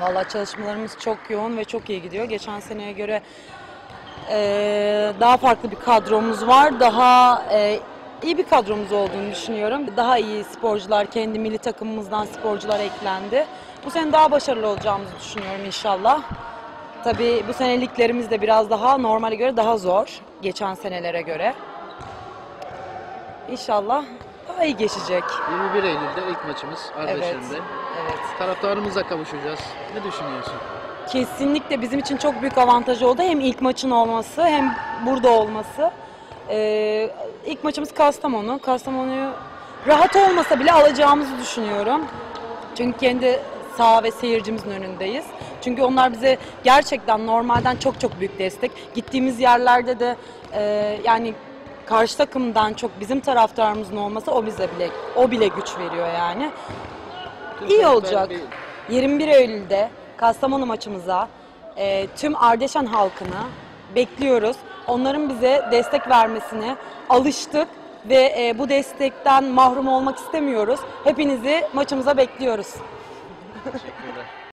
Valla çalışmalarımız çok yoğun ve çok iyi gidiyor. Geçen seneye göre eee, daha farklı bir kadromuz var. Daha eee, iyi bir kadromuz olduğunu düşünüyorum. Daha iyi sporcular, kendi milli takımımızdan sporcular eklendi. Bu sene daha başarılı olacağımızı düşünüyorum inşallah. Tabii bu sene liglerimiz de biraz daha normale göre daha zor. Geçen senelere göre. İnşallah daha iyi geçecek. 21 Eylül'de ilk maçımız Evet. Ardeşen'de. Evet. Taraftarımızla kavuşacağız. Ne düşünüyorsun? Kesinlikle bizim için çok büyük avantaj oldu. Hem ilk maçın olması hem burada olması. Ee, ilk maçımız Kastamonu. Kastamonu'yu rahat olmasa bile alacağımızı düşünüyorum. Çünkü kendi saha ve seyircimizin önündeyiz. Çünkü onlar bize gerçekten normalden çok çok büyük destek. Gittiğimiz yerlerde de e, yani karşı takımdan çok bizim taraftarımızın olması o bize bile o bile güç veriyor yani. İyi olacak. bir- 21 Eylül'de Kastamonu maçımıza e, tüm Ardeşen halkını bekliyoruz. Onların bize destek vermesini alıştık ve e, bu destekten mahrum olmak istemiyoruz. Hepinizi maçımıza bekliyoruz. Teşekkürler.